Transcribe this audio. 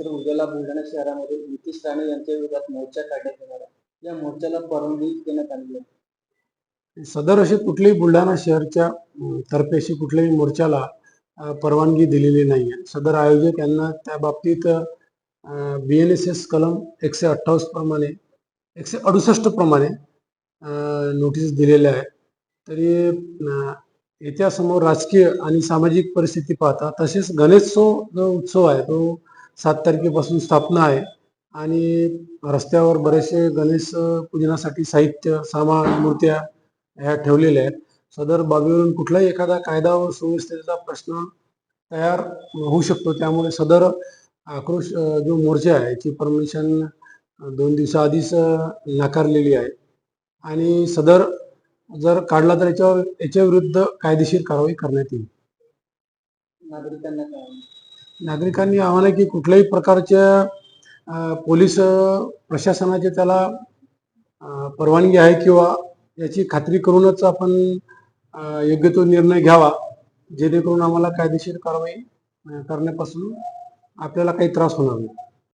तर उद्याला बुलढाणा शहरामध्ये नितीश राणे यांच्या विरोधात मोर्चा काढण्यात येणार आहे. या मोर्चाला परवानगी देण्यात आली आहे सदर अशी कुठल्याही बुलढाणा शहरच्या तर्फेशी तर्फे अशी कुठल्याही मोर्चाला परवानगी दिलेली नाही आहे सदर आयोजक यांना त्या बाबतीत बी एन एस एस कलम एकशे अठ्ठावीस प्रमाणे एकशे अडुसष्ट प्रमाणे अं, नोटीस दिलेल्या आहे. तरी येत्या समोर राजकीय आणि सामाजिक परिस्थिती पाहता तसेच गणेशोत्सव जो उत्सव आहे तो सात तारखेपासून स्थापना आहे. आणि रस्त्यावर बरेचसे गणेश पूजनासाठी साहित्य सामान मूर्त्या ह्या ठेवलेल्या आहेत. सदर बाबीवरून कुठलाही एखादा कायदा व सुव्यवस्थेचा प्रश्न तयार होऊ शकतो. त्यामुळे सदर आक्रोश जो मोर्चा आहे याची परमिशन दोन दिवसाआधीच नाकारलेली आहे. आणि सदर जर काढला तर याच्यावर याच्या विरुद्ध कायदेशीर कारवाई करण्यात येईल. नागरिकांना नागरिकांनी आव्हान आहे की कुठल्याही प्रकारच्या पोलीस प्रशासनाचे त्याला परवानगी आहे किंवा याची खात्री करूनच आपण योग्य तो निर्णय घ्यावा जेणेकरून आम्हाला कायदेशीर कारवाई करण्यापासून आपल्याला काही त्रास होणार नाही.